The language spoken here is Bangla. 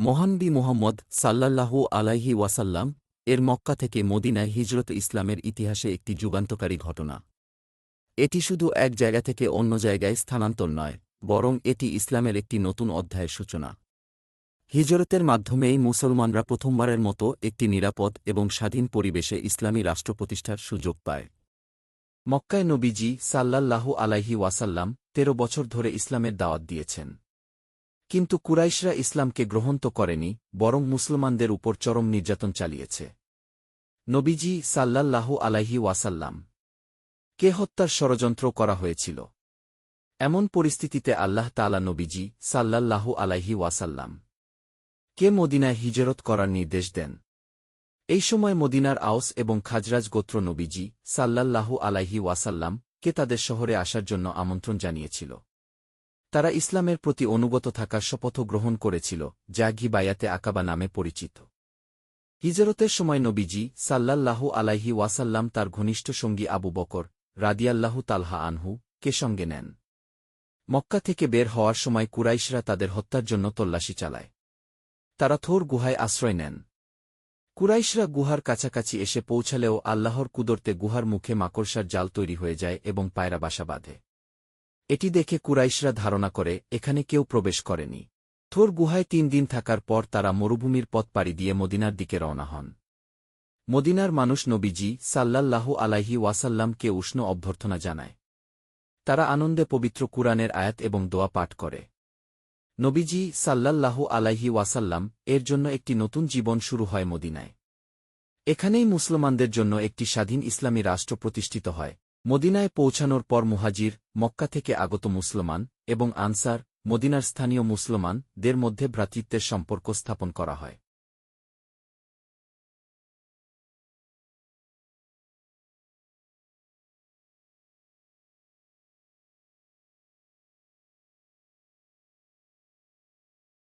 মহানবী মোহাম্মদ সাল্লাল্লাহু আলাইহি ওয়াসাল্লাম এর মক্কা থেকে মদিনায় হিজরত ইসলামের ইতিহাসে একটি যুগান্তকারী ঘটনা। এটি শুধু এক জায়গা থেকে অন্য জায়গায় স্থানান্তর নয়, বরং এটি ইসলামের একটি নতুন অধ্যায়ের সূচনা। হিজরতের মাধ্যমেই মুসলমানরা প্রথমবারের মতো একটি নিরাপদ এবং স্বাধীন পরিবেশে ইসলামী রাষ্ট্র প্রতিষ্ঠার সুযোগ পায়। মক্কায় নবীজি সাল্লাল্লাহু আলাইহি ওয়াসাল্লাম তেরো বছর ধরে ইসলামের দাওয়াত দিয়েছেন। কিন্তু কুরাইশরা ইসলামকে গ্রহণ তো করেনি, বরং মুসলমানদের উপর চরম নির্যাতন চালিয়েছে। নবীজি সাল্লাল্লাহু আলাইহি ওয়াসাল্লাম। কে হত্যার ষড়যন্ত্র করা হয়েছিল? এমন পরিস্থিতিতে আল্লাহ তালা নবীজি সাল্লাল্লাহু আলাইহি ওয়াসাল্লাম। কে মদিনায় হিজরত করার নির্দেশ দেন? এই সময় মদিনার আওস এবং খাজরাজ গোত্র নবীজি সাল্লাল্লাহু আলাইহি ওয়াসাল্লাম কে তাদের শহরে আসার জন্য আমন্ত্রণ জানিয়েছিল। তারা ইসলামের প্রতি অনুগত থাকার শপথ গ্রহণ করেছিল, যা ঘি বায়াতে আকাবা নামে পরিচিত। হিজরতের সময় নবীজি সাল্লাল্লাহু আলাইহি ওয়াসাল্লাম তার ঘনিষ্ঠ সঙ্গী আবু বকর রাদিয়াল্লাহু তালহা আনহু কে সঙ্গে নেন। মক্কা থেকে বের হওয়ার সময় কুরাইশরা তাদের হত্যার জন্য তল্লাশি চালায়। তারা থোর গুহায় আশ্রয় নেন। কুরাইশরা গুহার কাছাকাছি এসে পৌঁছালেও আল্লাহর কুদরতে গুহার মুখে মাকড়সার জাল তৈরি হয়ে যায় এবং পায়রা বাসা বাঁধে। এটি দেখে কুরাইশরা ধারণা করে, এখানে কেউ প্রবেশ করেনি। থোর গুহায় তিন দিন থাকার পর তারা মরুভূমির পথ পাড়ি দিয়ে মদিনার দিকে রওনা হন। মদিনার মানুষ নবীজি সাল্লাল্লাহু আলাইহি ওয়াসাল্লামকে উষ্ণ অভ্যর্থনা জানায়। তারা আনন্দে পবিত্র কুরআনের আয়াত এবং দোয়া পাঠ করে। নবীজি সাল্লাল্লাহু আলাইহি ওয়াসাল্লাম এর জন্য একটি নতুন জীবন শুরু হয় মদিনায়। এখানেই মুসলমানদের জন্য একটি স্বাধীন ইসলামী রাষ্ট্র প্রতিষ্ঠিত হয়। মদিনায় পৌঁছানোর পর মুহাজির, মক্কা থেকে আগত মুসলমান এবং আনসার, মদিনার স্থানীয় মুসলমানদের মধ্যে ভ্রাতৃত্বের সম্পর্ক স্থাপন করা হয়।